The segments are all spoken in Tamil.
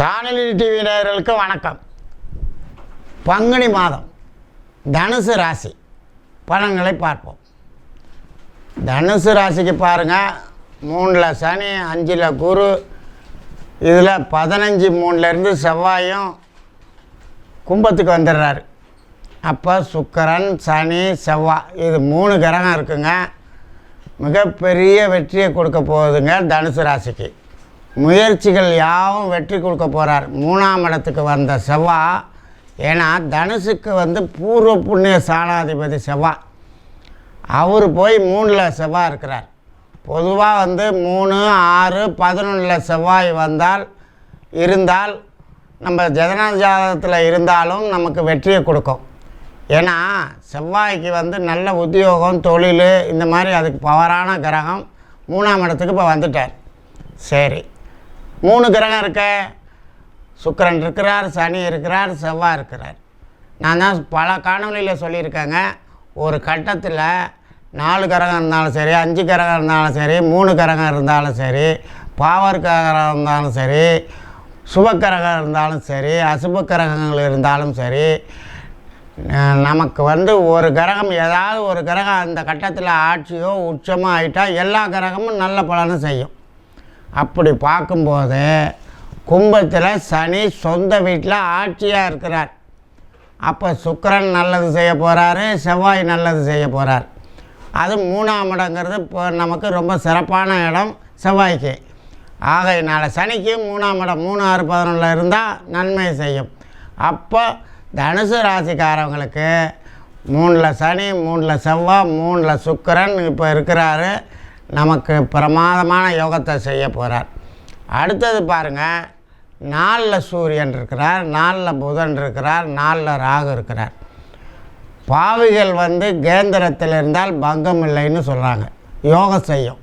சாணலி டிவி நேயர்களுக்கு வணக்கம். பங்குனி மாதம். தனுசு ராசி. பலன்களை பார்ப்போம். தனுசு ராசிக்கு பாருங்கள் மூணில் சனி அஞ்சில் குரு. இதில் பதினஞ்சு மூணுலேருந்து செவ்வாயும் கும்பத்துக்கு வந்துடுறாரு. அப்போ சுக்கரன் சனி செவ்வாய் இது மூணு கிரகம் இருக்குங்க. மிகப்பெரிய வெற்றியை கொடுக்க போகுதுங்க தனுசு ராசிக்கு. முயற்சிகள் யாவும் வெற்றி கொடுக்க போகிறார் மூணாம் இடத்துக்கு வந்த செவ்வாய் ஏன்னா தனுசுக்கு வந்து பூர்வ புண்ணிய சாணாதிபதி செவ்வா. அவர் போய் மூணில் செவ்வாய் இருக்கிறார். பொதுவாக வந்து மூணு ஆறு பதினொன்றில் செவ்வாய் வந்தால் இருந்தால் நம்ம ஜனன ஜாதகத்தில் இருந்தாலும் நமக்கு வெற்றியை கொடுக்கும். ஏன்னா செவ்வாய்க்கு வந்து நல்ல உத்தியோகம் தொழில் இந்த மாதிரி அதுக்கு பவரான கிரகம் மூணாம் இடத்துக்கு இப்போ வந்துட்டார். சரி. மூணு கிரகம் இருக்க. சுக்கிரன் இருக்கிறார் சனி இருக்கிறார் செவ்வாய் இருக்கிறார். நான் தான் பல காணொலியில் சொல்லியிருக்கேங்க. ஒரு கட்டத்தில் நாலு கிரகம் இருந்தாலும் சரி அஞ்சு கிரகம் இருந்தாலும் சரி மூணு கிரகம் இருந்தாலும் சரி பாவர் கிரகம் இருந்தாலும் சரி சுபக்கிரகம் இருந்தாலும் சரி அசுப கிரகங்கள் இருந்தாலும் சரி நமக்கு வந்து ஒரு கிரகம் ஏதாவது ஒரு கிரகம் அந்த கட்டத்தில் ஆட்சியோ உச்சமோ ஆகிட்டால் எல்லா கிரகமும் நல்ல பலனும் செய்யும். அப்படி பார்க்கும்போது கும்பத்தில் சனி சொந்த வீட்டில் ஆட்சியாக இருக்கிறார். அப்போ சுக்கரன் நல்லது செய்ய போகிறாரு செவ்வாய் நல்லது செய்ய போகிறார் அது மூணாம் இடங்கிறது இப்போ நமக்கு ரொம்ப சிறப்பான இடம் செவ்வாய்க்கு. ஆகையினால் சனிக்கு மூணாம் இடம் மூணு ஆறு பதினொன்றில் இருந்தால் நன்மை செய்யும். அப்போ தனுசு ராசிக்காரவங்களுக்கு மூணில் சனி மூணில் செவ்வாய் மூணில் சுக்கரன் இப்போ இருக்கிறாரு. நமக்கு பிரமாதமான யோகத்தை செய்ய போகிறார் அடுத்தது பாருங்கள் நாலில் சூரியன் இருக்கிறார் நாலில் புதன் இருக்கிறார் நாலில் ராகு இருக்கிறார். பாவிகள் வந்து கேந்திரத்தில் இருந்தால் பங்கம் இல்லைன்னு சொல்கிறாங்க யோகம் செய்யும்.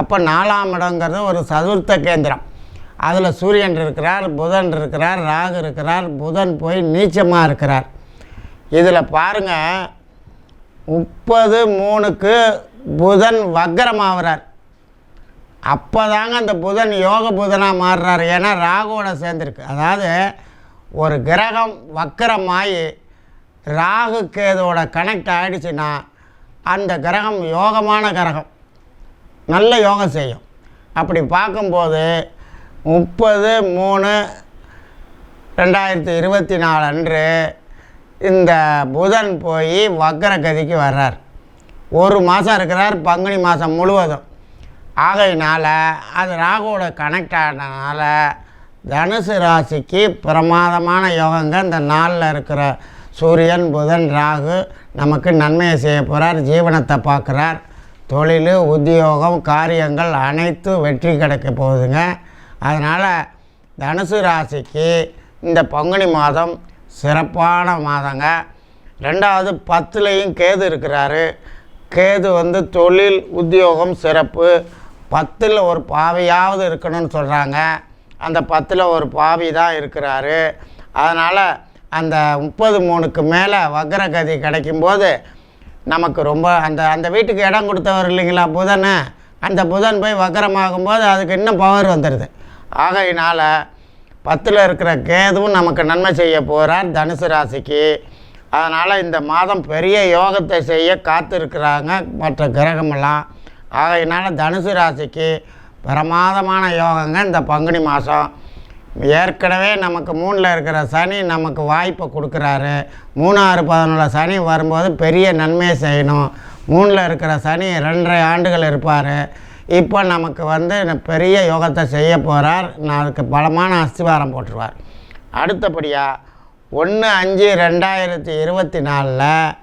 அப்போ நாலாம் இடங்கிறது ஒரு சதுர்த்த கேந்திரம். அதில் சூரியன் இருக்கிறார் புதன் இருக்கிறார் ராகு இருக்கிறார் புதன் போய் நீச்சமாக இருக்கிறார். இதில் பாருங்கள் முப்பது மூணுக்கு புதன் வக்கரமாகிறார் அப்போ தாங்க அந்த புதன் யோக புதனாக மாறுறாரு. ஏன்னா ராகுவோட சேர்ந்துருக்கு. அதாவது ஒரு கிரகம் வக்கரமாகி ராகு கேதோட கனெக்ட் ஆகிடுச்சுன்னா அந்த கிரகம் யோகமான கிரகம். நல்ல யோகம் செய்யும். அப்படி பார்க்கும்போது முப்பது மூணு ரெண்டாயிரத்தி இருபத்தி நாலு அன்று இந்த புதன் போய் வக்கரகதிக்கு வர்றார். ஒரு மாதம் இருக்கிறார் பங்குனி மாதம் முழுவதும். ஆகையினால் அது ராகுவோட கனெக்ட் ஆனதுனால தனுசு ராசிக்கு பிரமாதமான யோகங்க இந்த நாளில் இருக்கிற. சூரியன் புதன் ராகு நமக்கு நன்மையை செய்ய போகிறார் ஜீவனத்தை பார்க்குறார். தொழில் உத்தியோகம் காரியங்கள் அனைத்தும் வெற்றி கிடைக்க போகுதுங்க. அதனால் தனுசு ராசிக்கு இந்த பங்குனி மாதம் சிறப்பான மாதங்க. ரெண்டாவது பத்துலேயும் கேது இருக்கிறாரு. கேது வந்து தொழில் உத்தியோகம் சிறப்பு பத்தில் ஒரு பாவியாவது இருக்கணும்னு சொல்கிறாங்க அந்த பத்தில் ஒரு பாவி தான் இருக்கிறாரு. அதனால் அந்த முப்பது மூணுக்கு மேலே வக்ரகதி கிடைக்கும்போது நமக்கு ரொம்ப அந்த அந்த வீட்டுக்கு இடம் கொடுத்தவர் இல்லைங்களா புதனு? அந்த புதன் போய் வக்கரமாகும்போது அதுக்கு இன்னும் பவர் வந்துடுது ஆகையினால் பத்தில் இருக்கிற கேதுவும் நமக்கு நன்மை செய்ய போகிறார் தனுசு ராசிக்கு. அதனால் இந்த மாதம் பெரிய யோகத்தை செய்ய காத்திருக்கிறாங்க. மற்ற கிரகமெல்லாம். ஆகையினால் தனுசு ராசிக்கு பிரமாதமான யோகங்க இந்த பங்குனி மாதம் ஏற்கனவே நமக்கு மூணில் இருக்கிற சனி நமக்கு வாய்ப்பை கொடுக்குறாரு. மூணாறு பதினொன்று சனி வரும்போது பெரிய நன்மையை செய்யணும். மூணில் இருக்கிற சனி ரெண்டரை ஆண்டுகள் இருப்பார். இப்போ நமக்கு வந்து பெரிய யோகத்தை செய்ய போகிறார் நான் அதுக்கு பலமான அஸ்திவாரம் போட்டுருவார். அடுத்தபடியாக ஒன்று அஞ்சு ரெண்டாயிரத்தி இருபத்தி நாலில்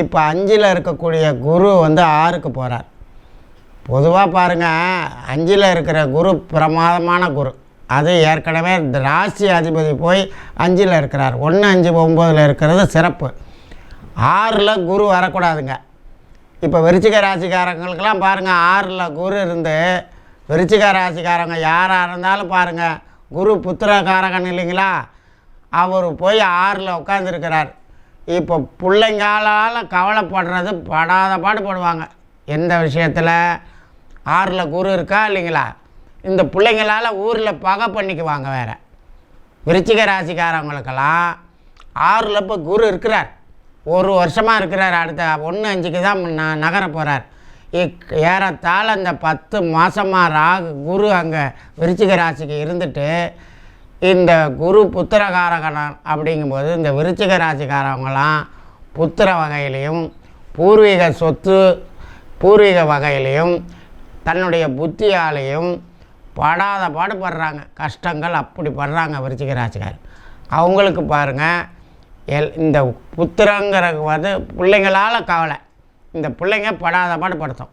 இப்போ அஞ்சில் இருக்கக்கூடிய குரு வந்து ஆறுக்கு போகிறார். பொதுவாக பாருங்கள் அஞ்சில் இருக்கிற குரு பிரமாதமான குரு. அது ஏற்கனவே இந்த ராசி அதிபதி போய் அஞ்சில் இருக்கிறார். ஒன்று அஞ்சு ஒம்போதில் இருக்கிறது சிறப்பு. ஆறில் குரு வரக்கூடாதுங்க. இப்போ விருச்சிக ராசிக்காரங்களுக்கெல்லாம் பாருங்கள் ஆறில் குரு இருந்து விருச்சிக ராசிக்காரங்க யாராக இருந்தாலும் பாருங்கள் குரு புத்திரகாரகன் இல்லைங்களா? அவர் போய் ஆறில் உட்காந்துருக்கிறார் இப்போ பிள்ளைங்களால் கவலைப்படுறது படாத பாடுபடுவாங்க எந்த விஷயத்தில்? ஆறில் குரு இருக்கா இல்லைங்களா? இந்த பிள்ளைங்களால் ஊரில் பகை பண்ணிக்குவாங்க வேறு. விருச்சிக ராசிக்காரவங்களுக்கெல்லாம் ஆறில் இப்போ குரு இருக்கிறார். ஒரு வருஷமாக இருக்கிறார். அடுத்த ஒன்று அஞ்சுக்கு தான் ந நகர போகிறார் ஏறத்தாழ இந்த பத்து மாதமாக ராகு குரு அங்கே விருச்சிக ராசிக்கு இருந்துட்டு இந்த குரு புத்திரகாரகன் அப்படிங்கும்போது இந்த விருச்சிக ராசிக்காரவங்களாம் புத்திர வகையிலையும் பூர்வீக சொத்து பூர்வீக வகையிலையும் தன்னுடைய புத்தியாலையும் படாத பாடுபடுறாங்க கஷ்டங்கள் அப்படி படுறாங்க விருச்சிக ராசிக்கார். அவங்களுக்கு பாருங்கள் எல் இந்த புத்திரங்கிற வந்து பிள்ளைங்களால் கவலை. இந்த பிள்ளைங்க படாத பாடுபடுத்தும்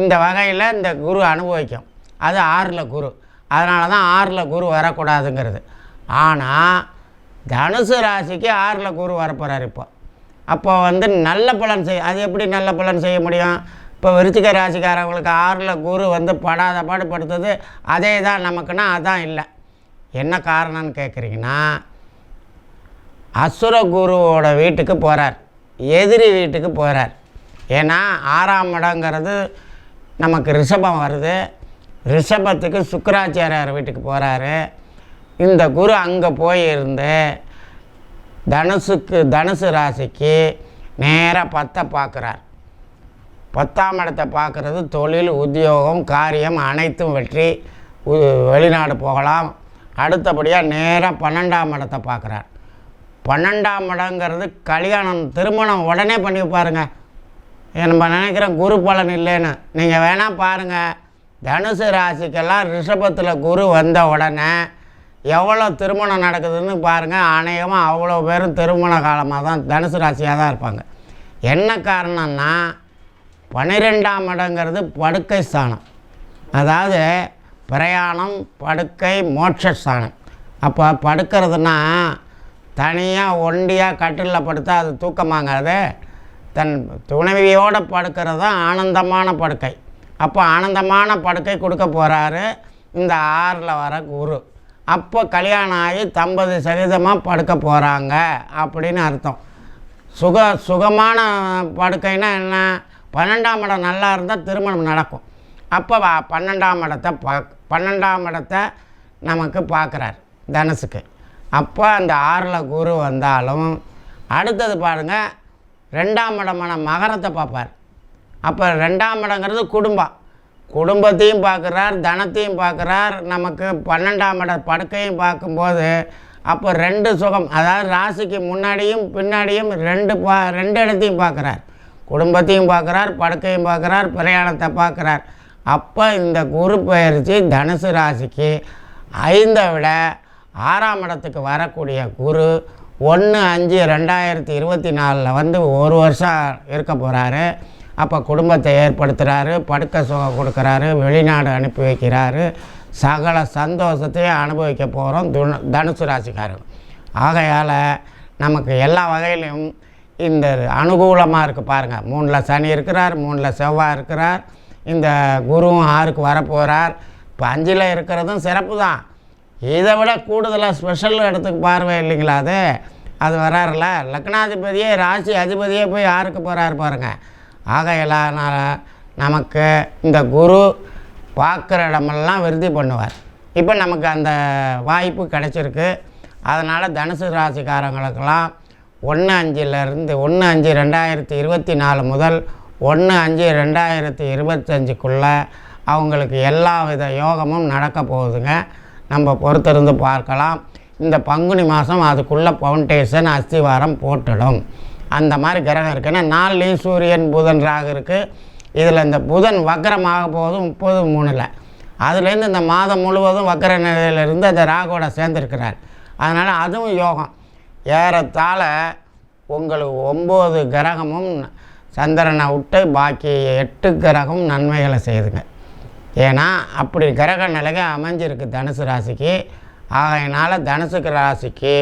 இந்த வகையில் இந்த குரு அனுபவிக்கும். அது ஆறில் குரு. அதனால தான் ஆறில் குரு வரக்கூடாதுங்கிறது. ஆனால் தனுசு ராசிக்கு ஆறில் குரு வரப்போகிறார் இப்போ. அப்போ வந்து நல்ல பலன் செய் அது எப்படி நல்ல பலன் செய்ய முடியும்? இப்போ விருச்சிக ராசிக்காரவங்களுக்கு ஆறில் குரு வந்து படாத பாடுபடுத்துது அதே தான் நமக்குன்னா அதான் இல்லை. என்ன காரணம்னு கேட்குறீங்கன்னா அசுர குருவோட வீட்டுக்கு போகிறார் எதிரி வீட்டுக்கு போகிறார் ஏன்னா ஆறாம் இடங்கிறது நமக்கு ரிஷபம் வருது. ரிஷபத்துக்கு சுக்கராச்சாரியார் வீட்டுக்கு போகிறாரு இந்த குரு அங்கே போயிருந்து தனுசுக்கு தனுசு ராசிக்கு நேராக பத்தை பார்க்குறார். பத்தாம் இடத்தை பார்க்குறது தொழில் உத்தியோகம் காரியம் அனைத்தும் வெற்றி. வெளிநாடு போகலாம். அடுத்தபடியாக நேராக பன்னெண்டாம் இடத்தை பார்க்குறார். பன்னெண்டாம் இடங்கிறது கல்யாணம் திருமணம் உடனே பண்ணி பாருங்கள் நம்ம நினைக்கிறேன் குரு பலன் இல்லைன்னு. நீங்கள் வேணால் பாருங்கள் தனுசு ராசிக்கெல்லாம் ரிஷபத்தில் குரு வந்த உடனே எவ்வளோ திருமணம் நடக்குதுன்னு பாருங்கள் அநேகமாக அவ்வளோ பேரும் திருமண காலமாக தான் தனுசு ராசியாக தான் இருப்பாங்க. என்ன காரணம்னா பன்னிரெண்டாம் இடங்கிறது படுக்கை ஸ்தானம். அதாவது பிரயாணம் படுக்கை மோட்சஸ்தானம் அப்போ படுக்கிறதுனா தனியாக ஒண்டியாக கட்டிலில் படுத்தா அது தூக்கமாங்கிறது தன் துணைவியோடு படுக்கிறது தான் ஆனந்தமான படுக்கை. அப்போ ஆனந்தமான படுக்கை கொடுக்க போகிறாரு இந்த ஆறில் வர குரு. அப்போ கல்யாணம் ஆகி தம்பது சதவீதமாக படுக்க போகிறாங்க அப்படின்னு அர்த்தம். சுக சுகமான படுக்கைன்னா என்ன? பன்னெண்டாம் இடம் நல்லா இருந்தால் திருமணம் நடக்கும். அப்போ பன்னெண்டாம் இடத்தை பா பன்னெண்டாம் இடத்தை நமக்கு பார்க்குறார் தனுசுக்கு. அப்போ அந்த ஆறில் குரு வந்தாலும் அடுத்தது பாருங்கள் ரெண்டாம் இடமான மகரத்தை பார்ப்பார். அப்போ ரெண்டாம் இடங்கிறது குடும்பம். குடும்பத்தையும் பார்க்குறார் தனத்தையும் பார்க்குறார். நமக்கு பன்னெண்டாம் இட படுக்கையும் பார்க்கும்போது அப்போ ரெண்டு சுகம் அதாவது ராசிக்கு முன்னாடியும் பின்னாடியும் ரெண்டு பா ரெண்டு இடத்தையும் பார்க்குறார். குடும்பத்தையும் பார்க்குறார் படுக்கையும் பார்க்குறார் பிரயாணத்தை பார்க்குறார். அப்போ இந்த குரு பயிற்சி தனுசு ராசிக்கு ஐந்தை விட ஆறாம் இடத்துக்கு வரக்கூடிய குரு ஒன்று அஞ்சு ரெண்டாயிரத்தி இருபத்தி நாலில் வந்து ஒரு வருஷம் இருக்க போகிறாரு அப்போ குடும்பத்தை ஏற்படுத்துகிறாரு படுக்க சுகம் கொடுக்குறாரு வெளிநாடு அனுப்பி வைக்கிறாரு. சகல சந்தோஷத்தையும் அனுபவிக்க போகிறோம் துணு தனுசு ராசிக்காரன் ஆகையால் நமக்கு எல்லா வகையிலும் இந்த அனுகூலமாக இருக்குது பாருங்கள் மூணில் சனி இருக்கிறார் மூணில் செவ்வாய் இருக்கிறார். இந்த குருவும் ஆறுக்கு வரப்போகிறார் இப்போ அஞ்சில் இருக்கிறதும் சிறப்பு தான். இதை விட கூடுதலாக ஸ்பெஷல் இடத்துக்கு பார்வை இல்லைங்களா அது? அது வராருல. லக்னாதிபதியே ராசி அதிபதியே போய் யாருக்கு போகிறாரு பாருங்கள் ஆகையிலான நமக்கு இந்த குரு பார்க்குற இடமெல்லாம் விருதி பண்ணுவார். இப்போ நமக்கு அந்த வாய்ப்பு கிடைச்சிருக்கு. அதனால் தனுசு ராசிக்காரங்களுக்கெல்லாம் ஒன்று அஞ்சுலேருந்து ஒன்று அஞ்சு ரெண்டாயிரத்தி இருபத்தி நாலு முதல் ஒன்று அஞ்சு ரெண்டாயிரத்தி இருபத்தஞ்சுக்குள்ளே அவங்களுக்கு எல்லா வித யோகமும் நடக்க போகுதுங்க. நம்ம பொறுத்திருந்து பார்க்கலாம். இந்த பங்குனி மாதம் அதுக்குள்ளே ஃபவுண்டேஷன் அஸ்திவாரம் போட்டுடும். அந்த மாதிரி கிரகம் இருக்குன்னா நாலுலேயும் சூரியன் புதன் ராகு இருக்குது இதில் இந்த புதன் வக்கரமாக போகுது முப்பது மூணில். அதுலேருந்து இந்த மாதம் முழுவதும் வக்கர நிலையிலிருந்து அந்த ராகுவோட சேர்ந்துருக்கிறார். அதனால் அதுவும் யோகம். ஏறத்தாழ உங்களுக்கு ஒம்பது கிரகமும் சந்திரனை விட்டு பாக்கி எட்டு கிரகம் நன்மைகளை செய்துங்க ஏன்னா அப்படி கிரக நிலைக அமைஞ்சிருக்கு தனுசு ராசிக்கு. ஆகையினால் தனுசுக்கு ராசிக்கு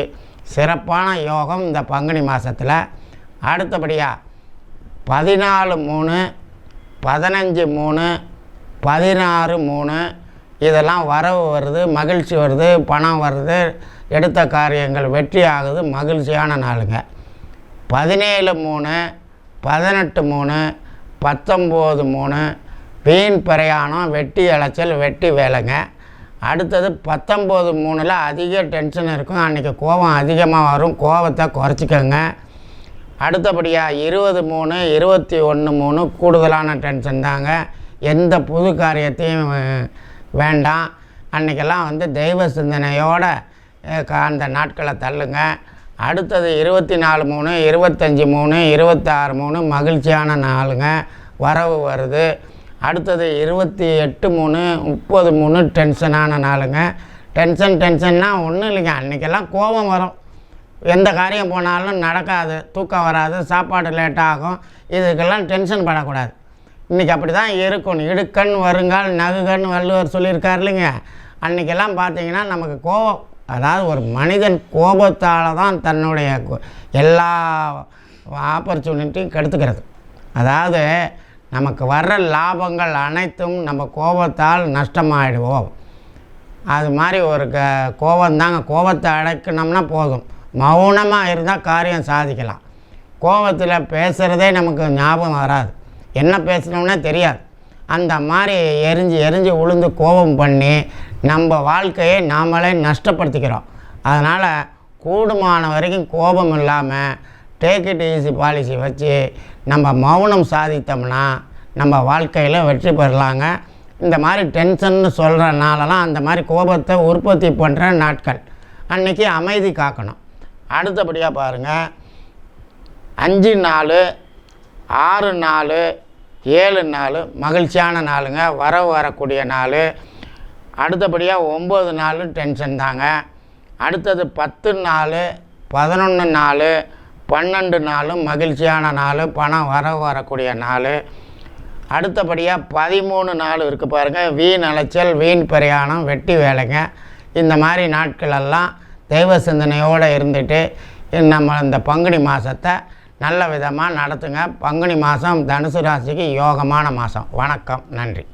சிறப்பான யோகம் இந்த பங்குனி மாதத்தில் அடுத்தபடியாக பதினாலு மூணு பதினஞ்சு மூணு பதினாறு மூணு. இதெல்லாம் வரவு வருது மகிழ்ச்சி வருது பணம் வருது எடுத்த காரியங்கள் வெற்றி ஆகுது மகிழ்ச்சியான நாளுங்க. பதினேழு மூணு பதினெட்டு மூணு பத்தொம்போது மூணு. வீண் பிரயாணம் வெட்டி அலைச்சல் வெட்டி வேலைங்க. அடுத்தது பத்தொம்போது மூணில் அதிக டென்ஷன் இருக்கும். அன்றைக்கி கோபம் அதிகமாக வரும். கோபத்தை குறைச்சிக்கோங்க. அடுத்தபடியாக இருபது மூணு இருபத்தி ஒன்று மூணு கூடுதலான டென்ஷன் தாங்க. எந்த புது காரியத்தையும் வேண்டாம். அன்றைக்கெல்லாம் வந்து தெய்வ சிந்தனையோடு அந்த நாட்களை தள்ளுங்க. அடுத்தது இருபத்தி நாலு மூணு இருபத்தஞ்சி மூணு இருபத்தாறு மூணு மகிழ்ச்சியான நாளுங்க. வரவு வருது. அடுத்தது இருபத்தி எட்டு மூணு முப்பது மூணு டென்ஷனான நாளுங்க. டென்ஷன் டென்ஷன்னா ஒன்றும் இல்லைங்க. அன்றைக்கெல்லாம் கோபம் வரும். எந்த காரியம் போனாலும் நடக்காது தூக்கம் வராது சாப்பாடு லேட்டாகும் இதுக்கெல்லாம் டென்ஷன் படக்கூடாது. இன்றைக்கி அப்படி தான் இருக்கும் இடுக்கண் வருங்கால் நகுகண் வள்ளுவர் சொல்லியிருக்கார் இல்லைங்க. அன்றைக்கெல்லாம் பார்த்தீங்கன்னா நமக்கு கோபம். அதாவது ஒரு மனிதன் கோபத்தால் தான் தன்னுடைய எல்லா ஆப்பர்ச்சுனிட்டியும் கெடுத்துக்கிறது. அதாவது நமக்கு வர்ற லாபங்கள் அனைத்தும் நம்ம கோபத்தால் நஷ்டமாயிடுவோம். அது மாதிரி ஒரு க கோபந்தாங்க கோபத்தை அடக்கினோம்னா போதும். மௌனமாக இருந்தால் காரியம் சாதிக்கலாம். கோபத்தில் பேசுகிறதே நமக்கு ஞாபகம் வராது. என்ன பேசணும்னா தெரியாது. அந்த மாதிரி எரிஞ்சு எரிஞ்சு உளுந்து கோபம் பண்ணி நம்ம வாழ்க்கையை நாமளே நஷ்டப்படுத்திக்கிறோம். அதனால் கூடுமான வரைக்கும் கோபம் இல்லாமல் டேக் இட் ஈஸி பாலிசி வச்சு நம்ம மௌனம் சாதித்தோம்னா நம்ம வாழ்க்கையில் வெற்றி பெறலாங்க. இந்த மாதிரி டென்ஷன்னு சொல்கிற நாளெல்லாம் அந்த மாதிரி கோபத்தை உற்பத்தி பண்ணுற நாட்கள். அன்னைக்கு அமைதி காக்கணும். அடுத்தபடியாக பாருங்கள் அஞ்சு நாலு ஆறு நாலு ஏழு நாலு மகிழ்ச்சியான நாளுங்க. வர வரக்கூடிய நாள். அடுத்தபடியாக ஒம்பது நாள் டென்ஷன் தாங்க. அடுத்தது பத்து நாள் பதினொன்று நாள் பன்னெண்டு நாளும் மகிழ்ச்சியான நாள் பணம் வர வரக்கூடிய நாள். அடுத்தபடியாக பதிமூணு நாள் இருக்குது பாருங்கள் வீண் அலைச்சல் வீண் பிரயாணம் வெட்டி வேலைங்க. இந்த மாதிரி நாட்களெல்லாம் தெய்வ சிந்தனையோடு இருந்துட்டு நம்ம இந்த பங்குனி மாதத்தை நல்ல விதமாக நடத்துங்க. பங்குனி மாதம் தனுசு ராசிக்கு யோகமான மாதம் வணக்கம். நன்றி.